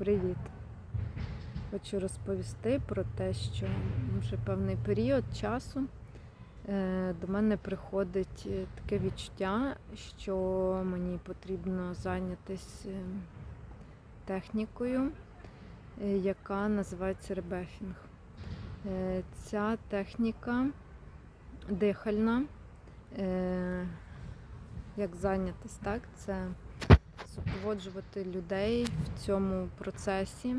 Привіт! Хочу розповісти про те, що вже певний період часу е, до мене приходить е, таке відчуття, що мені потрібно зайнятися технікою, е, яка називається ребефінг. Ця техніка дихальна. Як зайнятися, так? Це супроводжувати людей в цьому процесі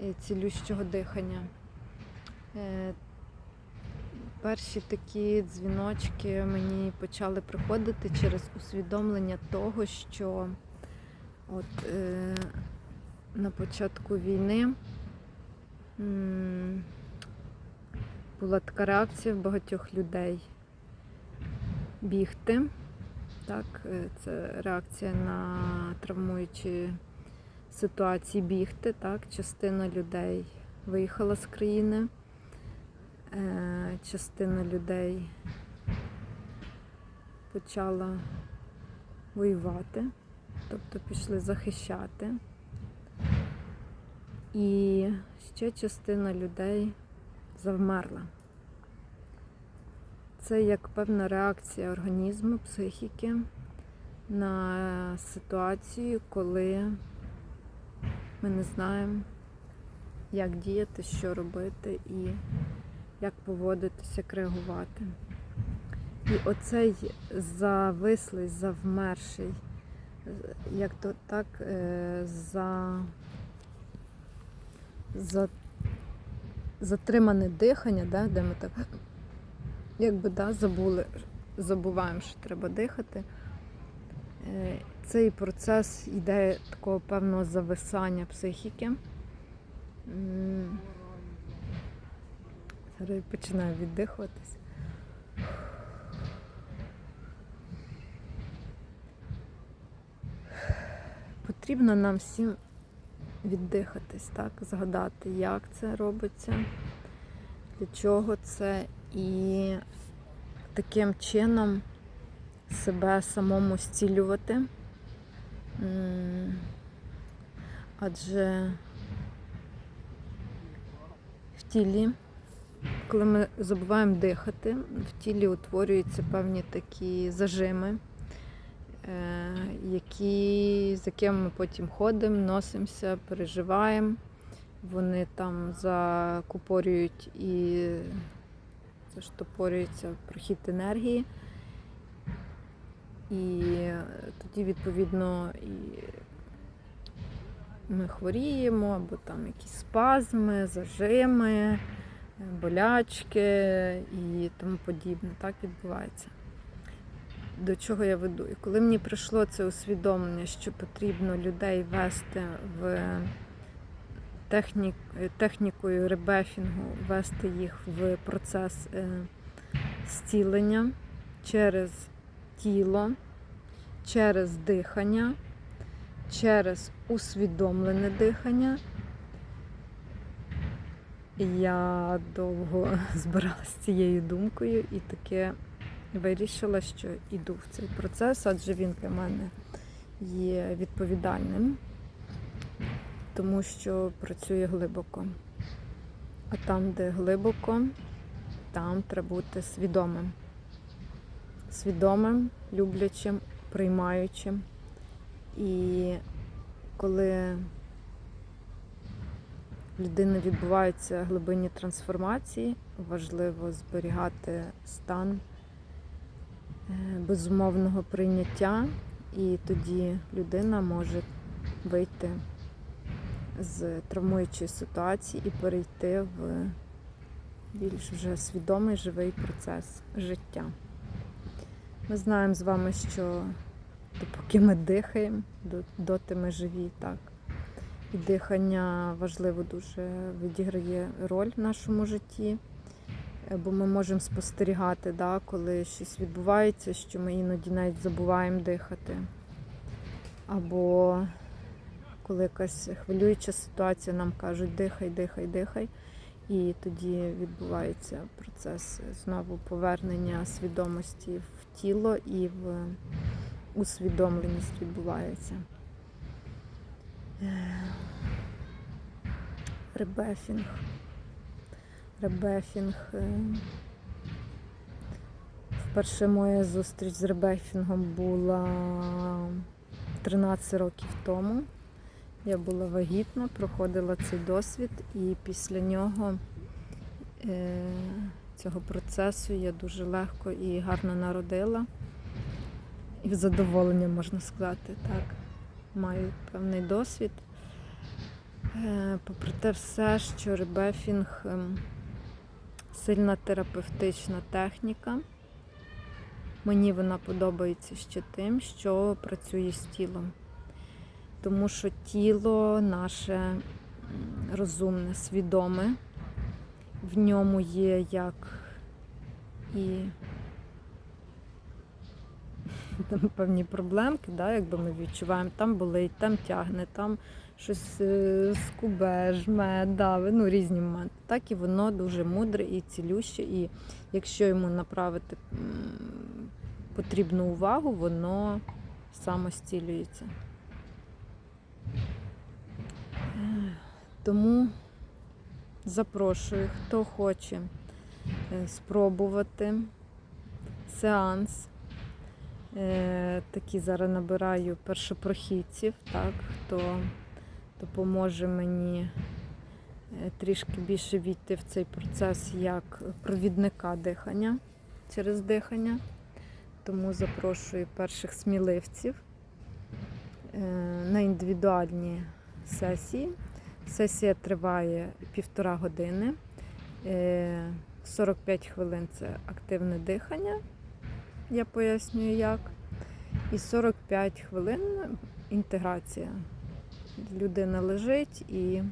е, цілющого дихання. Е, Перші такі дзвіночки мені почали приходити через усвідомлення того, що от е, на початку війни була така реакція в багатьох людей бігти. Так, е, це реакція на травмуючі ситуації бігти. Так, частина людей виїхала з країни, е, частина людей почала воювати, тобто пішли захищати. І ще частина людей завмерла. Це як певна реакція організму, психіки на ситуацію, коли ми не знаємо, як діяти, що робити і як поводитися, як реагувати. І оцей завислий, завмерший, як то так, е, за, за затримане дихання, да, де ми так якби да, забули, забуваємо, що треба дихати. Е, Цей процес йде такого певного зависання психіки. Зараз я починаю віддихуватись. Потрібно нам всім віддихатись, так, згадати, як це робиться, для чого це і таким чином себе самому зцілювати. Адже в тілі, коли ми забуваємо дихати, в тілі утворюються певні такі зажими, е, які, з якими ми потім ходимо, носимося, переживаємо. Вони там закупорюють і заштопорюється прохід енергії. І тоді, відповідно, і ми хворіємо, або там якісь спазми, зажими, болячки і тому подібне. Так відбувається. До чого я веду? І коли мені прийшло це усвідомлення, що потрібно людей вести в технік, технікою ребефінгу, вести їх в процес е, зцілення через тіло, через дихання, через усвідомлене дихання. Я довго збиралася цією думкою і таке вирішила, що йду в цей процес, адже він для мене є відповідальним тому що працює глибоко. А там, де глибоко, там треба бути свідомим. Свідомим, люблячим, приймаючим. І коли в людини відбуваються глибинні трансформації, важливо зберігати стан е, безумовного прийняття, і тоді людина може вийти з травмуючої ситуації і перейти в більш вже свідомий живий процес життя. Ми знаємо з вами, що допоки ми дихаємо, доти ми живі, так. І дихання важливо дуже відіграє роль в нашому житті, бо ми можемо спостерігати, да, коли щось відбувається, що ми іноді навіть забуваємо дихати. Або коли якась хвилююча ситуація, нам кажуть дихай, дихай, дихай. І тоді відбувається процес знову повернення свідомості в тіло і в усвідомленість відбувається. ребефінг. Ребефінг. Вперше моя зустріч з ребефінгом була 13 років тому. Я була вагітна, проходила цей досвід, і після нього е, цього процесу я дуже легко і гарно народила. І в задоволення можна сказати, так. Маю певний досвід. Е, Попри те все, що ребефінг ем, сильна терапевтична техніка. Мені вона подобається ще тим, що працює з тілом. Тому що тіло наше розумне, свідоме, в ньому є як і там певні проблемки, да, якби ми відчуваємо, там болить, там тягне, там щось е, скубе, жме, дави, ну різні моменти. Так і воно дуже мудре і цілюще. І якщо йому направити потрібну увагу, воно самостілюється. Е, Тому запрошую, хто хоче е, спробувати сеанс. Е, Такі зараз набираю першопрохідців, так, хто допоможе мені е, трішки більше війти в цей процес як провідника дихання через дихання. Тому запрошую перших сміливців на індивідуальні сесії. Сесія триває півтора години. Е, 45 хвилин це активне дихання, я пояснюю як. І 45 хвилин інтеграція. Людина лежить і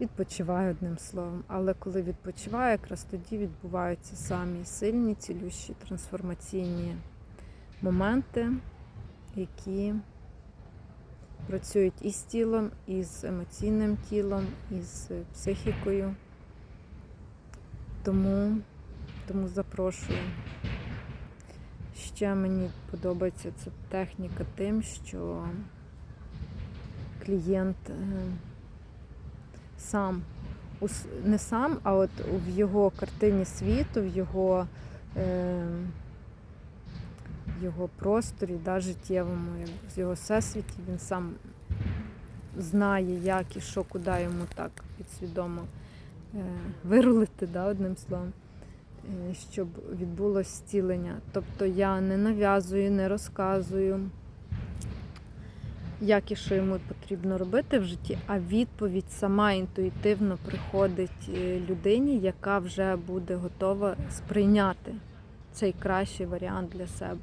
відпочиває одним словом. Але коли відпочиває, якраз тоді відбуваються самі сильні, цілющі, трансформаційні моменти, які працюють і з тілом, і з емоційним тілом, і з психікою. Тому, тому запрошую. Ще мені подобається ця техніка тим, що клієнт е, сам, не сам, а от в його картині світу, в його, е, його просторі, да, життєвому, в його всесвіті, він сам знає, як і що, куди йому так підсвідомо е, вирулити, да, одним словом, е, щоб відбулося зцілення. Тобто я не нав'язую, не розказую як і що йому потрібно робити в житті, а відповідь сама інтуїтивно приходить е, людині, яка вже буде готова сприйняти цей кращий варіант для себе,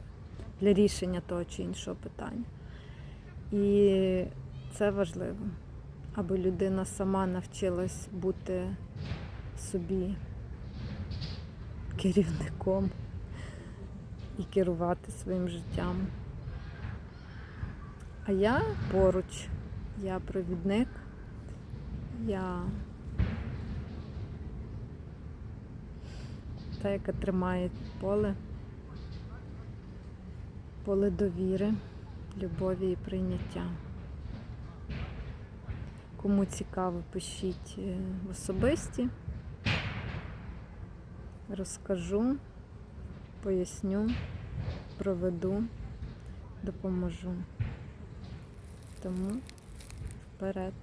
для рішення того чи іншого питання. І це важливо, аби людина сама навчилась бути собі керівником і керувати своїм життям. А я поруч, я провідник, я та, яка тримає поле, поле довіри, любові і прийняття. Кому цікаво, пишіть е, в особисті, розкажу, поясню, проведу, допоможу. Тому вперед.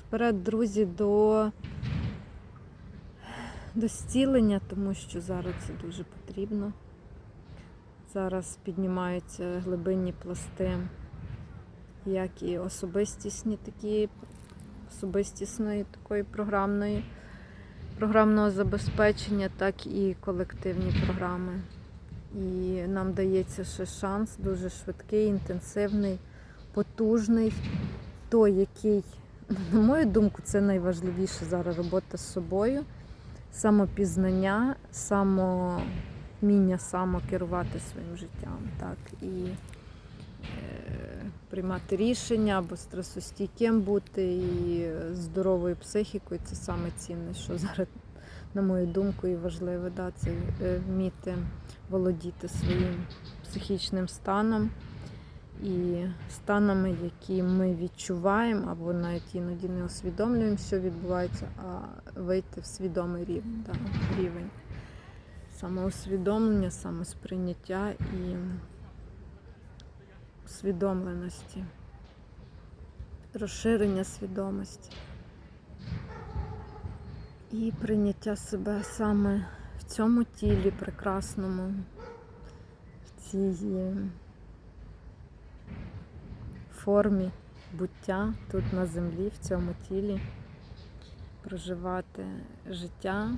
Вперед, друзі, до, до зцілення, тому що зараз це дуже потрібно. Зараз піднімаються глибинні пласти, як і особистісні такі, особистісної такої програмної, програмного забезпечення, так і колективні програми. І нам дається ще шанс дуже швидкий, інтенсивний потужний, той, який, на мою думку, це найважливіше зараз робота з собою, самопізнання, самовміння самокерувати своїм життям. Так, і е, приймати рішення або стресостійким бути, і здоровою психікою це саме цінне, що зараз, на мою думку, і важливе, да, це е, вміти володіти своїм психічним станом і станами, які ми відчуваємо, або навіть іноді не усвідомлюємо, що відбувається, а вийти в свідомий рівень. Самоусвідомлення, самосприйняття і усвідомленості, розширення свідомості. І прийняття себе саме в цьому тілі прекрасному, в цій формі буття тут на землі, в цьому тілі, проживати життя,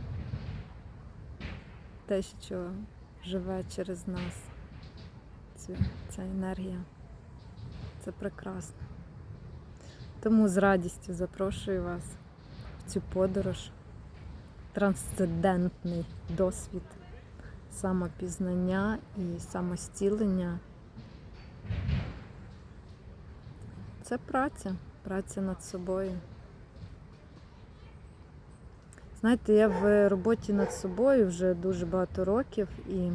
те, що живе через нас, ця, ця енергія. Це прекрасно. Тому з радістю запрошую вас в цю подорож, трансцендентний досвід самопізнання і самостілення. Це праця, праця над собою. Знаєте, я в роботі над собою вже дуже багато років і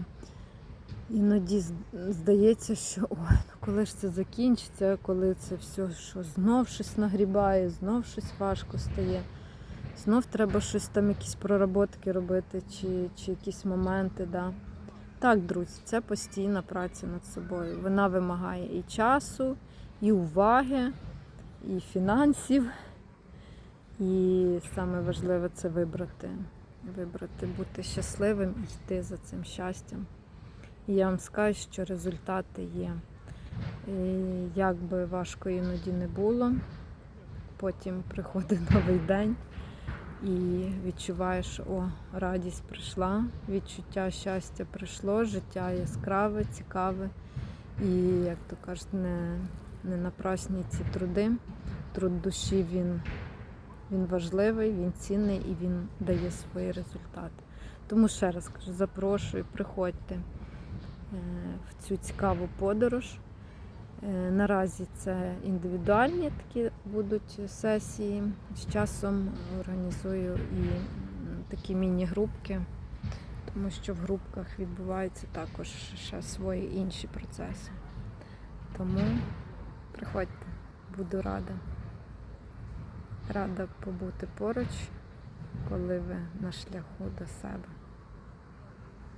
іноді здається, що ой, ну коли ж це закінчиться, коли це все, що знов щось нагрібає, знов щось важко стає. Знов треба щось там, якісь проработки робити, чи, чи якісь моменти. Да. Так, друзі, це постійна праця над собою. Вона вимагає і часу, і уваги, і фінансів. І саме важливе це вибрати. Вибрати, бути щасливим і йти за цим щастям. І я вам скажу, що результати є. І як би важко іноді не було, потім приходить новий день і відчуваєш, о, радість прийшла, відчуття щастя прийшло, життя яскраве, цікаве. І, як то кажуть, не, не напрасні ці труди. Труд душі він, він важливий, він цінний і він дає свої результати. Тому ще раз кажу, запрошую, приходьте е, в цю цікаву подорож. Е, Наразі це індивідуальні такі будуть сесії. З часом організую і такі міні-групки, тому що в групках відбуваються також ще свої інші процеси. Тому приходьте, буду рада. Рада побути поруч, коли ви на шляху до себе.